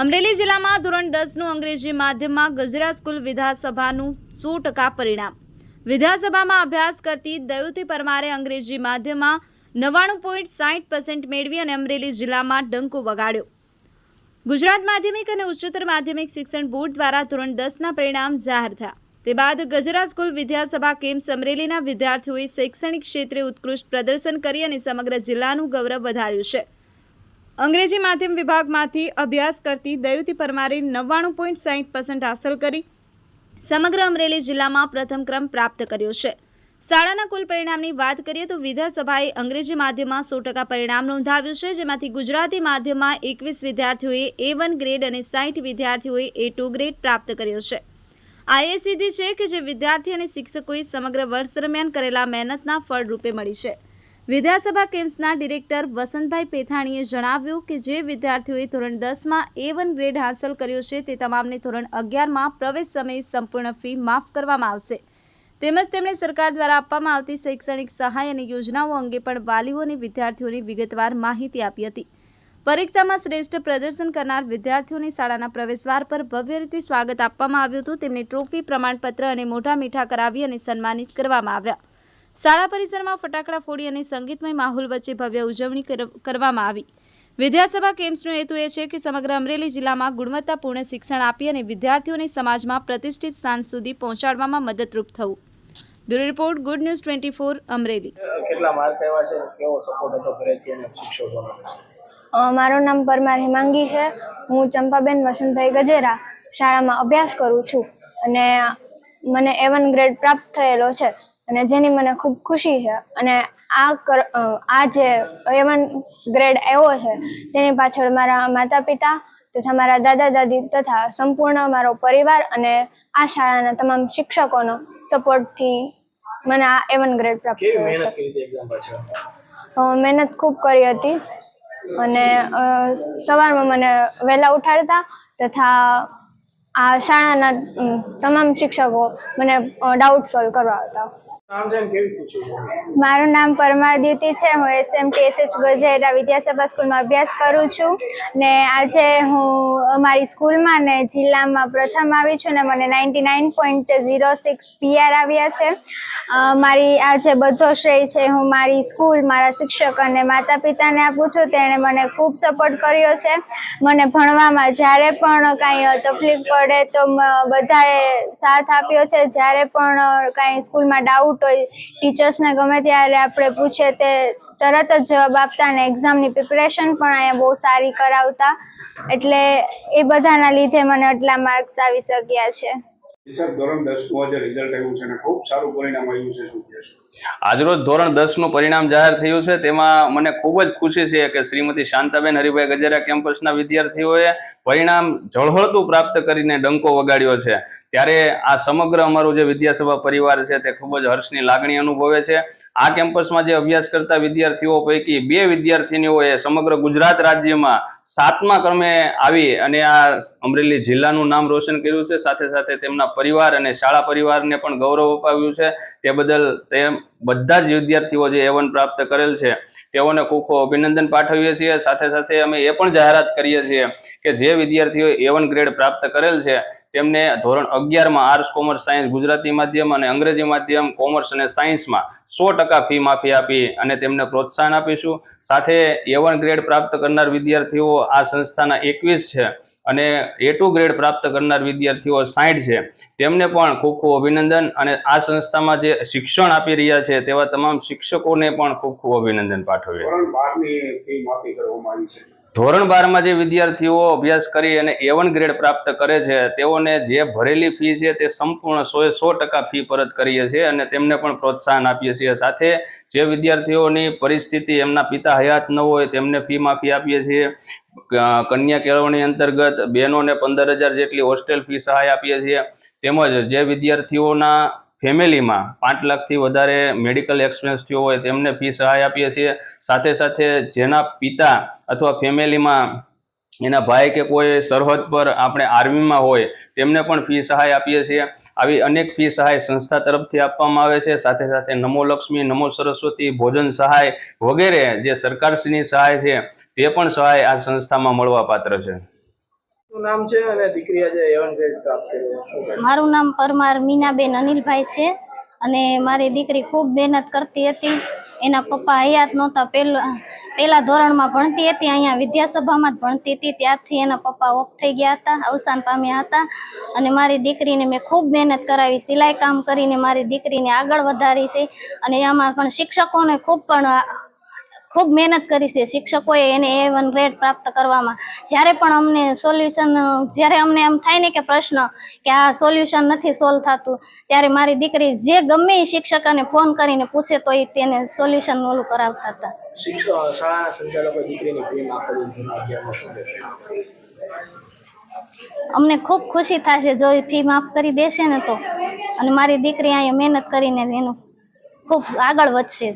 અમરેલી જિલ્લામાં ધોરણ દસનું અંગ્રેજી માધ્યમમાં ગજરા સ્કૂલ વિધાનસભાનું સો ટકા પરિણામ. વિધાનસભામાં અભ્યાસ કરતી દયુતી પરમારે અંગ્રેજી માધ્યમમાં નવ્વાણું પોઈન્ટ સાઠ પર્સન્ટ મેળવી અને અમરેલી જિલ્લામાં ડંકો વગાડ્યો. ગુજરાત માધ્યમિક અને ઉચ્ચતર માધ્યમિક શિક્ષણ બોર્ડ દ્વારા ધોરણ દસના પરિણામ જાહેર થયા. તે બાદ ગજરા સ્કૂલ વિદ્યાસભા કેમ્સ અમરેલીના વિદ્યાર્થીઓએ શૈક્ષણિક ક્ષેત્રે ઉત્કૃષ્ટ પ્રદર્શન કરી અને સમગ્ર જિલ્લાનું ગૌરવ વધાર્યું છે. અંગ્રેજી માધ્યમ વિભાગમાંથી અભ્યાસ કરતી દયુતી પરમારે નવ્વાણું પોઈન્ટ સાહીઠ પર્સન્ટ હાંસલ કરી સમગ્ર અમરેલી જિલ્લામાં પ્રથમ ક્રમ પ્રાપ્ત કર્યો છે. શાળાના કુલ પરિણામની વાત કરીએ તો વિધાનસભાએ અંગ્રેજી માધ્યમમાં સો ટકા પરિણામ નોંધાવ્યું છે, જેમાંથી ગુજરાતી માધ્યમમાં એકવીસ વિદ્યાર્થીઓએ એ વન ગ્રેડ અને સાઠ વિદ્યાર્થીઓએ એ ટુ ગ્રેડ પ્રાપ્ત કર્યો છે. આ એ સિદ્ધિ છે કે જે વિદ્યાર્થી અને શિક્ષકોએ સમગ્ર વર્ષ દરમિયાન કરેલા મહેનતના ફળરૂપે મળી છે. વિધાનસભા કેમ્પ્સના ડિરેક્ટર વસંતભાઈ પેથાણીએ જણાવ્યું કે જે વિદ્યાર્થીઓએ ધોરણ દસમાં એ વન ગ્રેડ હાંસલ કર્યો છે, તે તમામને ધોરણ અગિયારમાં પ્રવેશ સમયે સંપૂર્ણ ફી માફ કરવામાં આવશે. તેમજ તેમણે સરકાર દ્વારા આપવામાં આવતી શૈક્ષણિક સહાય અને યોજનાઓ અંગે પણ વાલીઓ અને વિદ્યાર્થીઓની વિગતવાર માહિતી આપી હતી. પરીક્ષામાં શ્રેષ્ઠ પ્રદર્શન કરનાર વિદ્યાર્થીઓને શાળાના પ્રવેશદ્વાર પર ભવ્ય રીતે સ્વાગત આપવામાં આવ્યું હતું. તેમને ટ્રોફી પ્રમાણપત્ર અને મોઢા મીઠા કરાવી અને સન્માનિત કરવામાં આવ્યા. શાળા પરિસરમાં ફટાકડા ફોડી અને સંગીતમય માહોલ વચ્ચે ભવ્ય ઉજવણી કર- કરવામાં આવી. વિદ્યાસભા કેમ્પ્સનો હેતુ એ છે કે સમગ્ર અમરેલી જિલ્લામાં ગુણવત્તાપૂર્ણ શિક્ષણ આપી અને વિદ્યાર્થીઓને સમાજમાં પ્રતિષ્ઠિત સ્થાન સુધી પહોંચાડવામાં મદદરૂપ થવું. Bureau report good news twenty four Amreli. કેટલા માર્ક આવ્યા છે? કેવો સપોર્ટ હતો ઘરેથી અને શિક્ષકોનો? મારું નામ પરમાર હિમાંગી છે. હું ચંપાબેન વસંતભાઈ ગજેરા શાળામાં અભ્યાસ કરું છું અને મને એવન ગ્રેડ પ્રાપ્ત થયેલો છે. અને જેની મને ખૂબ ખુશી છે. અને આ કર આ જે એવન ગ્રેડ આવ્યો છે તેની પાછળ મારા માતા પિતા તથા મારા દાદા દાદી તથા સંપૂર્ણ મારો પરિવાર અને આ શાળાના તમામ શિક્ષકોનો સપોર્ટથી મને આ એવન ગ્રેડ પ્રાપ્ત થયો છે. મહેનત ખૂબ કરી હતી. અને સવારમાં મને વહેલા ઉઠાડતા તથા આ શાળાના તમામ શિક્ષકો મને ડાઉટ સોલ્વ કરવા આવતા મારું નામ પરમાર દ્યુતિ છે. હું એસએમટીએસએચ ગજેરા વિદ્યાસભા સ્કૂલમાં અભ્યાસ કરું છું ને આજે હું અમારી સ્કૂલમાં ને જિલ્લામાં પ્રથમ આવી છું ને મને ninety nine point zero six PR આવ્યા છે. મારી આજે બધો શ્રેય છે હું મારી સ્કૂલ, મારા શિક્ષક અને માતા પિતાને આપું છું. તેણે મને ખૂબ સપોર્ટ કર્યો છે. મને ભણવામાં જ્યારે પણ કાંઈ તકલીફ પડે તો બધાએ સાથ આપ્યો છે. જ્યારે પણ કાંઈ સ્કૂલમાં ડાઉટ હોય ટીચર્સને ગમે ત્યારે આપણે પૂછીએ તે તરત જ જવાબ આપતા અને એક્ઝામની પ્રિપરેશન પણ અહીંયા બહુ સારી કરાવતા. એટલે એ બધાના લીધે મને આટલા માર્ક્સ આવી શક્યા છે. સર ધોરણ દસનું આજે રિઝલ્ટ આવ્યું છે અને ખૂબ સારું પરિણામ આવ્યું છે શું આજરોજ ધોરણ દસનું પરિણામ જાહેર થયું છે. તેમાં મને ખૂબ જ ખુશી છે કે શ્રીમતી શાંતાબેન હરિભાઈ ગજેરા કેમ્પસના વિદ્યાર્થીઓએ પરિણામ ઝળહળતું પ્રાપ્ત કરીને ડંકો વગાડ્યો છે. ત્યારે આ સમગ્ર અમારું જે વિદ્યાસભા પરિવાર છે તે ખૂબ જ હર્ષની લાગણી અનુભવે છે. આ કેમ્પસમાં જે અભ્યાસ કરતા વિદ્યાર્થીઓ પૈકી બે વિદ્યાર્થીનીઓએ સમગ્ર ગુજરાત રાજ્યમાં સાતમા ક્રમે આવી અને આ અમરેલી જિલ્લાનું નામ રોશન કર્યું છે. સાથે સાથે તેમના પરિવાર અને શાળા પરિવારને પણ ગૌરવ અપાવ્યું છે. તે બદલ તે બધા જ વિદ્યાર્થીઓ જે એવન પ્રાપ્ત કરેલ છે તેઓને ખૂબ ખૂબ અભિનંદન પાઠવીએ છીએ. સાથે સાથે અમે એ પણ જાહેરાત કરીએ છીએ કે જે વિદ્યાર્થીઓએ એવન ગ્રેડ પ્રાપ્ત કરેલ છે તેમને ધોરણ અગિયારમાં આર્ટ્સ કોમર્સ સાયન્સ ગુજરાતી માધ્યમ અને અંગ્રેજી માધ્યમ કોમર્સ અને સાયન્સમાં સો ટકા ફી માફી આપી અને તેમને પ્રોત્સાહન આપીશું. સાથે એવન ગ્રેડ પ્રાપ્ત કરનાર વિદ્યાર્થીઓ આ સંસ્થાના એકવીસ છે અને એ ટુ ગ્રેડ પ્રાપ્ત કરનાર વિદ્યાર્થીઓ સાઠ છે. તેમને પણ ખૂબ ખૂબ અભિનંદન અને આ સંસ્થામાં જે શિક્ષણ આપી રહ્યા છે તેવા તમામ શિક્ષકોને પણ ખૂબ ખૂબ અભિનંદન પાઠવીએ. ધોરણ બારમાં જે વિદ્યાર્થીઓ અભ્યાસ કરી અને એવન ગ્રેડ પ્રાપ્ત કરે છે, તેઓને જે ભરેલી ફી છે તે સંપૂર્ણ સોએ સો ટકા ફી પરત કરીએ છીએ અને તેમને પણ પ્રોત્સાહન આપીએ છીએ. સાથે જે વિદ્યાર્થીઓની પરિસ્થિતિ એમના પિતા હયાત ન હોય તેમને ફી માફી આપીએ છીએ. કન્યા કેળવણી અંતર્ગત બહેનોને પંદર હજાર જેટલી હોસ્ટેલ ફી સહાય આપીએ છીએ. તેમજ જે વિદ્યાર્થીઓના ફેમિલીમાં પાંચ લાખથી વધારે મેડિકલ એક્સપેન્સ થયો હોય તેમને ફી સહાય આપીએ છીએ. સાથે સાથે જેના પિતા અથવા ફેમિલીમાં એના ભાઈ કે કોઈ સરહદ પર આપણે આર્મીમાં હોય તેમને પણ ફી સહાય આપીએ છીએ. આવી અનેક ફી સહાય સંસ્થા તરફથી આપવામાં આવે છે. સાથે સાથે નમો લક્ષ્મી, નમો સરસ્વતી, ભોજન સહાય વગેરે જે સરકારશ્રીની સહાય છે તે પણ સહાય આ સંસ્થામાં મળવા પાત્ર છે. નામ છે અને દીકરી આજે એવન ગ્રેડ મારું નામ પરમાર મીનાબેન અનિલભાઈ છે અને મારી દીકરી ખૂબ મહેનત કરતી હતી. એના પપ્પા હયાત નહોતા, પહેલા પહેલા ધોરણમાં ભણતી હતી, અહીંયા વિદ્યાસભામાં જ ભણતી હતી. ત્યારથી એના પપ્પા ઓફ થઈ ગયા હતા, અવસાન પામ્યા હતા. અને મારી દીકરીને મેં ખૂબ મહેનત કરાવી, સિલાઈ કામ કરીને મારી દીકરીને આગળ વધારી છે. અને એમાં પણ શિક્ષકોને ખૂબ પણ ખૂબ મહેનત કરી છે. શિક્ષકોએ એને એ વન ગ્રેડ પ્રાપ્ત કરવામાં. જ્યારે પણ અમને સોલ્યુશન જ્યારે અમને એમ થાય ને કે પ્રશ્ન કે આ સોલ્યુશન નથી સોલ્વ થતું ત્યારે મારી દીકરી જે ગમે એ શિક્ષકને ફોન કરીને પૂછે તો એ તેને સોલ્યુશન ઓલું કરાવતા હતા? અમને ખૂબ ખુશી થશે જો એ ફી માફ કરી દેશે ને તો. અને મારી દીકરી અહીંયા મહેનત કરીને એનું ખૂબ આગળ વધશે.